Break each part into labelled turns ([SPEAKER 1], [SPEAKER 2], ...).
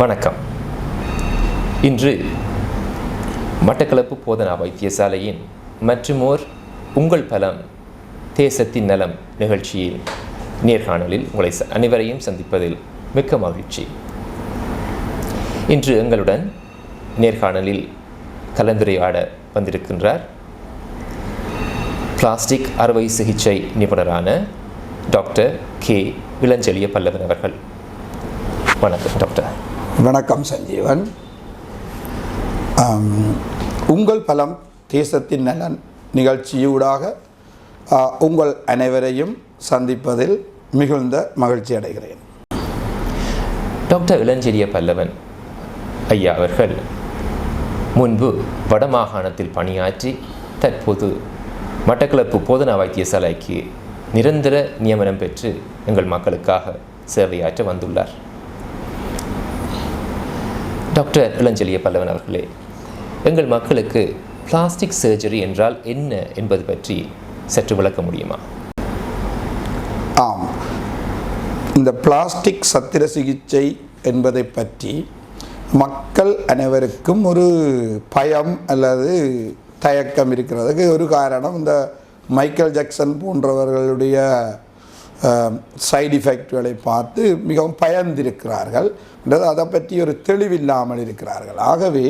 [SPEAKER 1] வணக்கம். இன்று மட்டக்களப்பு போதனா வைத்தியசாலையின் மற்றுமோர் உங்கள் பலம் தேசத்தின் நலம் நிகழ்ச்சியில் நேர்காணலில் உங்களை அனைவரையும் சந்திப்பதில் மிக்க மகிழ்ச்சி. இன்று எங்களுடன் நேர்காணலில் கலந்துரையாட வந்திருக்கின்றார் பிளாஸ்டிக் அறுவை சிகிச்சை நிபுணரான டாக்டர் கே. இளஞ்செழிய பல்லவன் அவர்கள். வணக்கம் டாக்டர்.
[SPEAKER 2] வணக்கம் சஞ்சீவன். உங்கள் பலம் தேசத்தின் நலன் நிகழ்ச்சியூடாக உங்கள் அனைவரையும் சந்திப்பதில் மிகுந்த மகிழ்ச்சி அடைகிறேன்.
[SPEAKER 1] டாக்டர் இளஞ்செரிய பல்லவன் ஐயா அவர்கள் முன்பு வடமாகாணத்தில் பணியாற்றி தற்போது மட்டக்களப்பு போதனா வைத்தியசாலைக்கு நிரந்தர நியமனம் பெற்று எங்கள் மக்களுக்காக சேவையாற்ற வந்துள்ளார். டாக்டர் இளஞ்செழிய பல்லவன் அவர்களே எங்கள் மக்களுக்கு பிளாஸ்டிக் சர்ஜரி என்றால் என்ன என்பது பற்றி சற்று விளக்க முடியுமா?
[SPEAKER 2] ஆம். இந்த பிளாஸ்டிக் சத்திர சிகிச்சை என்பதை பற்றி மக்கள் அனைவருக்கும் ஒரு பயம் அல்லது தயக்கம் இருக்கிறதுக்கு ஒரு காரணம். இந்த மைக்கேல் ஜாக்சன் போன்றவர்களுடைய சைடு எஃபெக்ட்களை பார்த்து மிகவும் பயந்திருக்கிறார்கள். அல்லது அதை பற்றி ஒரு தெளிவில்லாமல் இருக்கிறார்கள். ஆகவே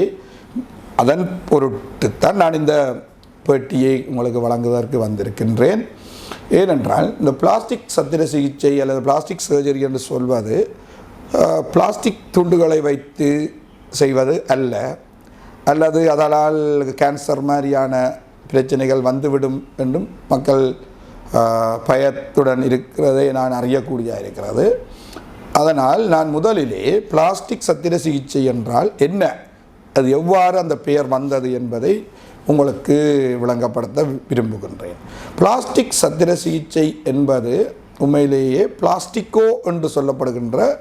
[SPEAKER 2] அதன் பொருட்டுத்தான் நான் இந்த பேட்டியை உங்களுக்கு வழங்குவதற்கு வந்திருக்கின்றேன். ஏனென்றால் இந்த பிளாஸ்டிக் சத்திர சிகிச்சை அல்லது பிளாஸ்டிக் சர்ஜரி என்று சொல்வது பிளாஸ்டிக் துண்டுகளை வைத்து செய்வது அல்ல. அல்லது அதனால் கேன்சர் மாதிரியான பிரச்சனைகள் வந்துவிடும் என்றும் மக்கள் பயத்துடன் இருக்கிறதை நான் அறியக்கூடியதாக இருக்கிறது. அதனால் நான் முதலிலே பிளாஸ்டிக் சத்திர சிகிச்சை என்றால் என்ன? அது எவ்வாறு அந்த பெயர் வந்தது என்பதை உங்களுக்கு விளங்கப்படுத்த விரும்புகின்றேன். பிளாஸ்டிக் சத்திர சிகிச்சை என்பது உண்மையிலேயே பிளாஸ்டிக்கோ என்று சொல்லப்படுகின்ற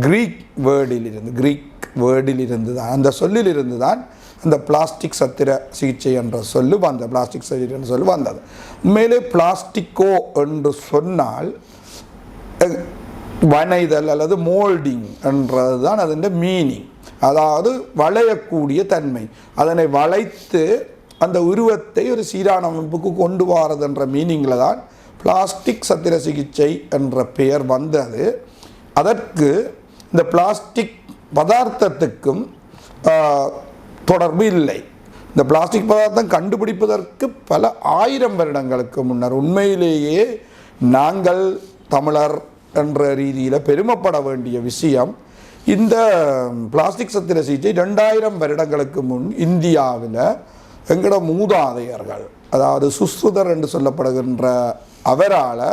[SPEAKER 2] கிரீக் வேர்டிலிருந்து கிரீக் வேர்டில் இருந்து தான் அந்த சொல்லிலிருந்து தான் அந்த பிளாஸ்டிக் சத்திர சிகிச்சை என்ற சொல்லு வந்த பிளாஸ்டிக் சர்ஜரி என்ற சொல்லு வந்தது. உண்மையிலே பிளாஸ்டிக்கோ என்று சொன்னால் வனைதல் அல்லது மோல்டிங் என்றது தான் அதன் மீனிங். அதாவது வளையக்கூடிய தன்மை. அதனை வளைத்து அந்த உருவத்தை ஒரு சீரான அமைப்புக்கு கொண்டு வாரது என்ற மீனிங்கில் தான் பிளாஸ்டிக் சத்திர சிகிச்சை என்ற பெயர் வந்தது. அதற்கு இந்த பிளாஸ்டிக் பதார்த்தத்துக்கும் தொடர்பு இல்லை. இந்த பிளாஸ்டிக் பதார்த்தம் கண்டுபிடிப்பதற்கு பல ஆயிரம் வருடங்களுக்கு முன்னர் உண்மையிலேயே நாங்கள் தமிழர் என்ற ரீதியில் பெருமைப்பட வேண்டிய விஷயம் இந்த பிளாஸ்டிக் சத்திர சிகிச்சை ரெண்டாயிரம் வருடங்களுக்கு முன் இந்தியாவில் எங்களோட மூதாதையர்கள் அதாவது சுஸ்ருதர் என்று சொல்லப்படுகின்ற அவரால்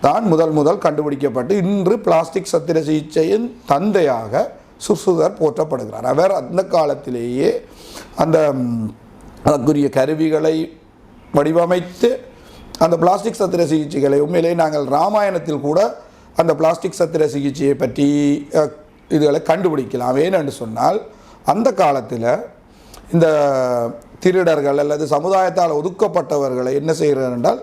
[SPEAKER 2] தான் முதல் முதல் கண்டுபிடிக்கப்பட்டு இன்று பிளாஸ்டிக் சத்திர சிகிச்சையின் தந்தையாக சுசுதர் போற்றப்படுகிறார். அவர் அந்த காலத்திலேயே அந்த அதற்குரிய கருவிகளை வடிவமைத்து அந்த பிளாஸ்டிக் சத்திர சிகிச்சைகளை உண்மையிலேயே நாங்கள் ராமாயணத்தில் கூட அந்த பிளாஸ்டிக் சத்திர சிகிச்சையை பற்றி இதுகளை கண்டுபிடிக்கலாம். ஏனென்று சொன்னால் அந்த காலத்தில் இந்த திருடர்கள் அல்லது சமுதாயத்தால் ஒதுக்கப்பட்டவர்களை என்ன செய்கிறார் என்றால்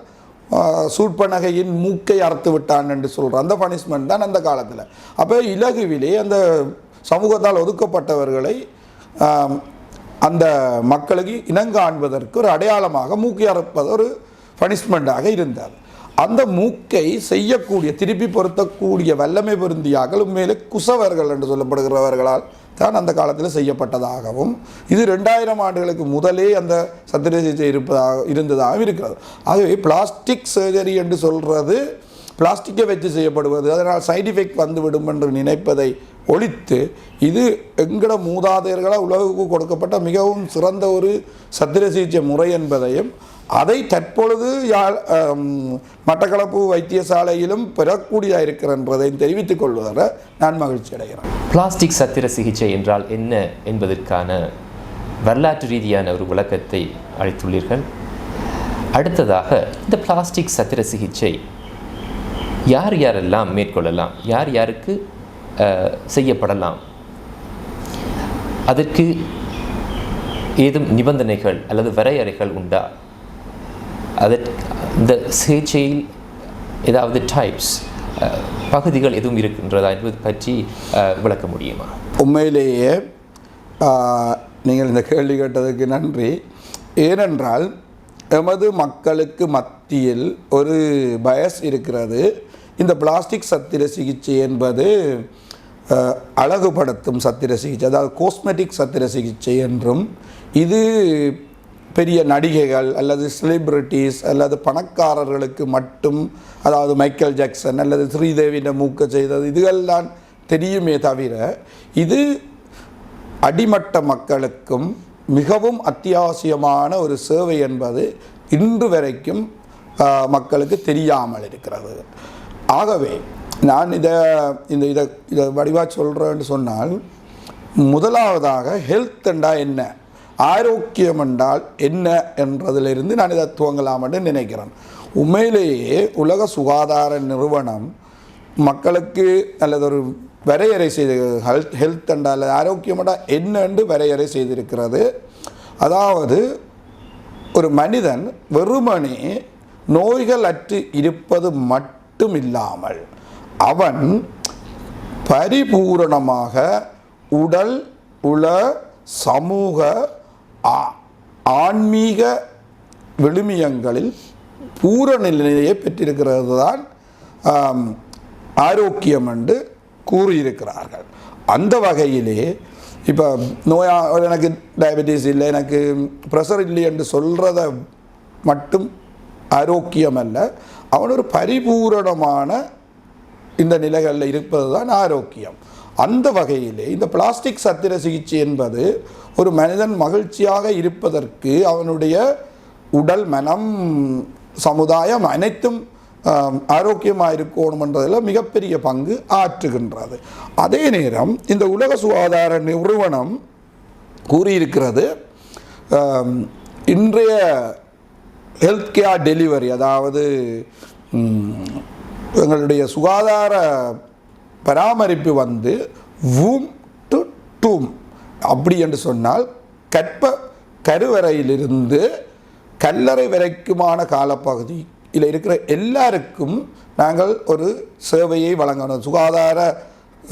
[SPEAKER 2] சூட்பனகையின் மூக்கை அறுத்து விட்டான் என்று சொல்கிற அந்த பனிஷ்மெண்ட் தான் அந்த காலத்தில். அப்போ இலகுவிலே அந்த சமூகத்தால் ஒதுக்கப்பட்டவர்களை அந்த மக்களுக்கு இனங்காண்பதற்கு ஒரு அடையாளமாக மூக்கை அறுப்பது ஒரு பனிஷ்மெண்ட்டாக இருந்தார். அந்த மூக்கை செய்யக்கூடிய திருப்பி பொருத்தக்கூடிய வல்லமை பொருந்தியாக்கள் உண்மையிலே குசவர்கள் என்று சொல்லப்படுகிறவர்களால் தான் அந்த காலத்தில் செய்யப்பட்டதாகவும் இது ரெண்டாயிரம் ஆண்டுகளுக்கு முதலே அந்த சத்திர சிகிச்சை இருப்பதாக இருந்ததாகவும் இருக்கிறது. ஆகவே பிளாஸ்டிக் சர்ஜரி என்று சொல்கிறது பிளாஸ்டிக்கை வச்சு செய்யப்படுவது அதனால் சைட் எஃபெக்ட் வந்துவிடும் என்று நினைப்பதை ஒழித்து இது எங்கட மூதாதையர்களால் உலகுக்கு கொடுக்கப்பட்ட மிகவும் சிறந்த ஒரு சத்திர சிகிச்சை முறை என்பதையும் அதை தற்பொழுது யாழ் மட்டக்களப்பு வைத்தியசாலையிலும் பெறக்கூடியதாக இருக்கிறன்றதை தெரிவித்துக் கொள்வதில் நான் மகிழ்ச்சி அடைகிறேன்.
[SPEAKER 1] பிளாஸ்டிக் சத்திர சிகிச்சை என்றால் என்ன என்பதற்கான வரலாற்று ரீதியான ஒரு விளக்கத்தை அளித்துள்ளீர்கள். அடுத்ததாக இந்த பிளாஸ்டிக் சத்திர சிகிச்சை யார் யாரெல்லாம் மேற்கொள்ளலாம்? யார் யாருக்கு செய்யப்படலாம்? அதற்கு ஏதும் நிபந்தனைகள் அல்லது வரையறைகள் உண்டா? அதற்கு இந்த சிகிச்சையில் ஏதாவது டைப்ஸ் பகுதிகள் எதுவும் இருக்கின்றதா என்பது பற்றி விளக்க முடியுமா?
[SPEAKER 2] உண்மையிலேயே நீங்கள் இந்த கேள்வி கேட்டதுக்கு நன்றி. ஏனென்றால் எமது மக்களுக்கு மத்தியில் ஒரு பயஸ் இருக்கிறது. இந்த பிளாஸ்டிக் சத்திர சிகிச்சை என்பது அழகுபடுத்தும் சத்திர சிகிச்சை அதாவது கோஸ்மெட்டிக் சத்திர சிகிச்சை என்றும் இது பெரிய நடிகைகள் அல்லது செலிப்ரிட்டிஸ் அல்லது பணக்காரர்களுக்கு மட்டும் அதாவது மைக்கேல் ஜாக்சன் அல்லது ஸ்ரீதேவியின் மூக்க செய்தது இதுகள்தான் தெரியுமே தவிர இது அடிமட்ட மக்களுக்கும் மிகவும் அத்தியாவசியமான ஒரு சேவை என்பது இன்று வரைக்கும் மக்களுக்கு தெரியாமல் இருக்கிறது. ஆகவே நான் இதை இந்த இதை இதை வடிவாக சொல்கிறேன்னு சொன்னால் முதலாவதாக ஹெல்த் என்றா என்ன? ஆரோக்கியம் என்றால் என்ன என்றதிலிருந்து நான் இதை துவங்கலாம் என்று நினைக்கிறேன். உண்மையிலேயே உலக சுகாதார நிறுவனம் மக்களுக்கு அல்லது ஒரு வரையறை செய்து ஹெல்த் ஹெல்த் என்றால் அல்லது ஆரோக்கியம் என்றால் என்ன என்று வரையறை செய்திருக்கிறது. அதாவது ஒரு மனிதன் வெறுமனே நோய்கள் அற்று இருப்பது மட்டும் இல்லாமல் அவன் பரிபூரணமாக உடல் உள சமூக ஆ- ஆன்மீக விழுமியங்களில் பூரண நிலையை பெற்றிருக்கிறது தான் ஆரோக்கியம் என்று கூறியிருக்கிறார்கள். அந்த வகையிலே இப்போ நோயா எனக்கு டயபெட்டிஸ் இல்லை எனக்கு ப்ரெஷர் இல்லை என்று சொல்கிறத மட்டும் ஆரோக்கியம் அல்ல அவன் ஒரு பரிபூரணமான இந்த நிலைகளில் இருப்பது தான் ஆரோக்கியம். அந்த வகையிலே இந்த பிளாஸ்டிக் சத்திர சிகிச்சை என்பது ஒரு மனிதன் மகிழ்ச்சியாக இருப்பதற்கு அவனுடைய உடல் மனம் சமுதாயம் அனைத்தும் ஆரோக்கியமாக இருக்கணுமன்றதில் மிகப்பெரிய பங்கு ஆற்றுகின்றது. அதே நேரம் இந்த உலக சுகாதார நிறுவனம் கூறியிருக்கிறது இன்றைய ஹெல்த் கேர் டெலிவரி அதாவது எங்களுடைய சுகாதார பராமரிப்பு வந்து வூம் டு டூம் அப்படி என்று சொன்னால் கற்ப கருவறையிலிருந்து கல்லறை வரைக்குமான காலப்பகுதியில் இருக்கிற எல்லாருக்கும் நாங்கள் ஒரு சேவையை வழங்கணும் சுகாதார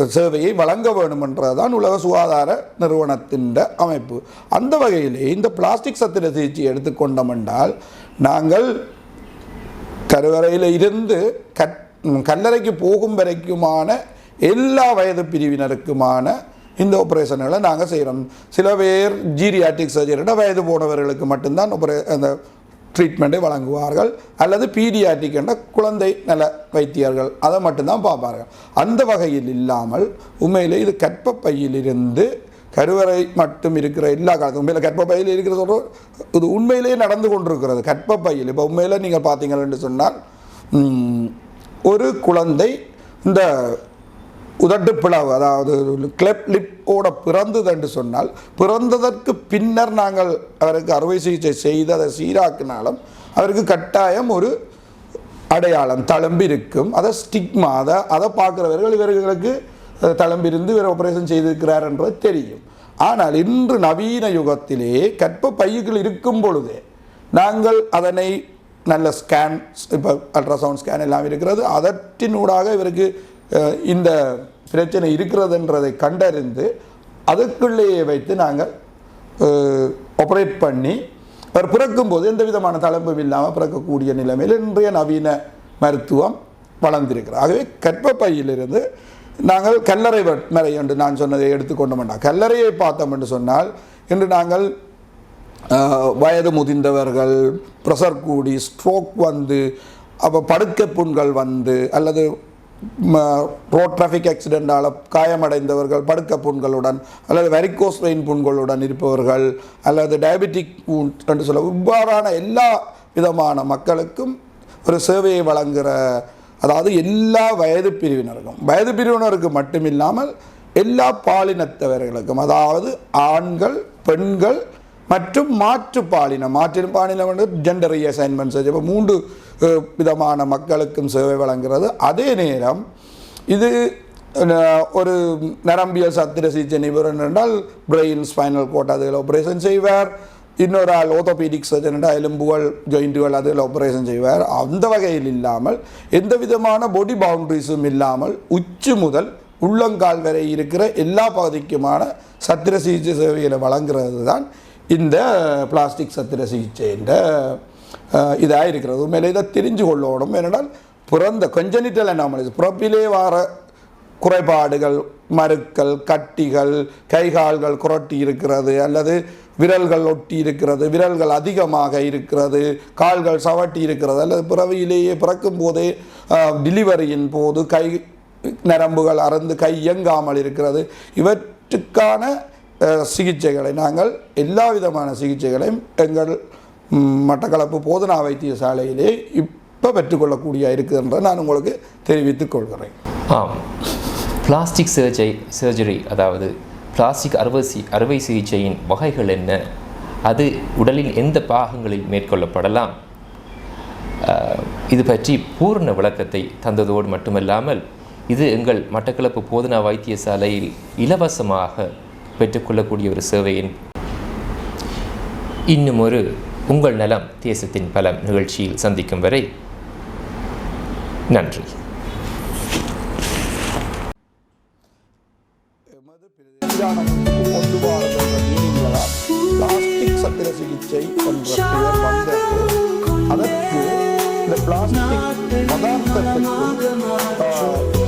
[SPEAKER 2] சேவையை வழங்க வேண்டுமென்றதுதான் உலக சுகாதார நிறுவனத்தின் அமைப்பு. அந்த வகையிலே இந்த பிளாஸ்டிக் சத்திர சிகிச்சை எடுத்துக்கொண்டோம் என்றால் நாங்கள் கருவறையில் இருந்து கட் கல்லறைக்கு போகும் வரைக்குமான எல்லா வயது பிரிவினருக்குமான இந்த ஆப்ரேஷன்களை நாங்கள் செய்கிறோம் சில பேர் ஜீரியாட்டிக் சர்ஜரியோட வயது போனவர்களுக்கு மட்டும்தான் ஒப்ரே அந்த ட்ரீட்மெண்ட்டை வழங்குவார்கள். அல்லது பீடியாட்டிக் என்ற குழந்தை நல வைத்தியர்கள் அதை மட்டும்தான் பார்ப்பார்கள். அந்த வகையில் இல்லாமல் உண்மையிலே இது கற்பப்பையிலிருந்து கருவறை மட்டும் இருக்கிற எல்லா காலத்தும் உண்மையில் கற்பப்பையில் இருக்கிற சொல்கிறோம் இது உண்மையிலேயே நடந்து கொண்டிருக்கிறது. கற்பப்பையில் இப்போ உண்மையில் நீங்கள் பார்த்தீங்கன்னு சொன்னால் ஒரு குழந்தை இந்த உதட்டு பிளவு அதாவது கிளப் லிப்போட பிறந்தது என்று சொன்னால் பிறந்ததற்கு பின்னர் நாங்கள் அவருக்கு அறுவை சிகிச்சை செய்து அதை சீராக்கினாலும் அவருக்கு கட்டாயம் ஒரு அடையாளம் தழும்பு இருக்கும் அதை ஸ்டிக்மா அதை அதை பார்க்குறவர்கள் இவர்களுக்கு தளம்பிருந்து இவர் ஆப்ரேஷன் செய்திருக்கிறார் என்றது தெரியும். ஆனால் இன்று நவீன யுகத்திலே கற்ப பைகள் இருக்கும் பொழுதே நாங்கள் அதனை நல்ல ஸ்கேன் இப்போ அல்ட்ராசவுண்ட் ஸ்கேன் எல்லாம் இருக்கிறது. அதற்றினூடாக இவருக்கு இந்த பிரச்சனை இருக்கிறதுன்றதை கண்டறிந்து அதுக்குள்ளேயே வைத்து நாங்கள் ஆப்ரேட் பண்ணி அவர் பிறக்கும்போது எந்த விதமான தளம்பும் இல்லாமல் பிறக்கக்கூடிய நிலைமையில் இன்றைய நவீன மருத்துவம் வளர்ந்திருக்கிறார். ஆகவே கற்பப்பையிலிருந்து நாங்கள் கல்லறை வட்மறை என்று நான் சொன்னதை எடுத்துக்கொண்டோம் மாட்டோம் கல்லறையை பார்த்தோம் என்று சொன்னால் இன்று நாங்கள் வயது முதிர்ந்தவர்கள் ப்ரெஷர் கூடி ஸ்ட்ரோக் வந்து அப்போ படுக்கை புண்கள் வந்து அல்லது ரோட் டிராஃபிக் ஆக்சிடெண்டால் காயமடைந்தவர்கள் படுக்க புண்களுடன் அல்லது வெரிகோஸ் வெயின் புண்களுடன் இருப்பவர்கள் அல்லது டயபெட்டிக் என்று சொல்ல இவ்வாறான எல்லா விதமான மக்களுக்கும் ஒரு சேவையை வழங்குகிற அதாவது எல்லா வயது பிரிவினருக்கும் வயது பிரிவினருக்கு மட்டுமில்லாமல் எல்லா பாலினத்தவர்களுக்கும் அதாவது ஆண்கள் பெண்கள் மற்றும் மாற்று பாலினம் மாற்று பாலினம் வந்து ஜெண்டர் அசைன்மெண்ட் சர்ஜரி இப்போ மூன்று விதமான மக்களுக்கும் சேவை வழங்குகிறது. அதே நேரம் இது ஒரு நரம்பியல் சத்திர சிகிச்சை நிபுணர் என்றால் பிரெயின் ஸ்பைனல் கோட் அதில் ஆப்ரேஷன் செய்வார். இன்னொரு ஆள் ஓத்தோபீடிக் சர்ஜன் எலும்புகள் ஜாயிண்ட்டுகள் அதில் ஆப்ரேஷன் செய்வார். அந்த வகையில் இல்லாமல் எந்த விதமான பாடி பவுண்ட்ரிஸும் இல்லாமல் உச்சி முதல் உள்ளங்கால் வரை இருக்கிற எல்லா பகுதிக்குமான சத்திர சிகிச்சை சேவைகளை வழங்குறது தான் இந்த பிளாஸ்டிக் சத்திர சிகிச்சை என்ற இதாக இருக்கிறது. உண்மையிலே இதை தெரிஞ்சு கொள்ளணும். ஏனென்றால் பிறந்த கொஞ்சனிட்டல் அனாமலிஸ் பிறப்பிலே வார குறைபாடுகள் மருக்கள் கட்டிகள் கைகால்கள் குரட்டி இருக்கிறது அல்லது விரல்கள் ஒட்டி இருக்கிறது விரல்கள் அதிகமாக இருக்கிறது கால்கள் சவட்டி இருக்கிறது அல்லது பிறவியிலேயே பிறக்கும் போதே டெலிவரியின் போது கை நரம்புகள் அறந்து கை இயங்காமல் இருக்கிறது. இவற்றுக்கான சிகிச்சைகளை நாங்கள் எல்லா விதமான சிகிச்சைகளையும் எங்கள் மட்டக்களப்பு போதனா வைத்தியசாலையிலே இப்போ பெற்றுக்கொள்ளக்கூடிய இருக்குதுன்றதை நான் உங்களுக்கு தெரிவித்துக் கொள்கிறேன்.
[SPEAKER 1] ஆம். பிளாஸ்டிக் சர்ஜரி சர்ஜரி அதாவது பிளாஸ்டிக் அறுவை அறுவை சிகிச்சையின் வகைகள் என்ன? அது உடலின் எந்த பாகங்களில் மேற்கொள்ளப்படலாம்? இது பற்றி பூர்ண விளக்கத்தை தந்ததோடு மட்டுமல்லாமல் இது எங்கள் மட்டக்களப்பு போதனா வைத்தியசாலையில் இலவசமாக பெற்றுக்கொள்ளக்கூடிய ஒரு சேவையின் இன்னும் ஒரு உங்கள் நலம் தேசத்தின் பலம் நிகழ்ச்சியில் சந்திக்கும் வரை நன்றி.
[SPEAKER 2] சிகிச்சை என்ற பெயர் வந்தது அதற்கு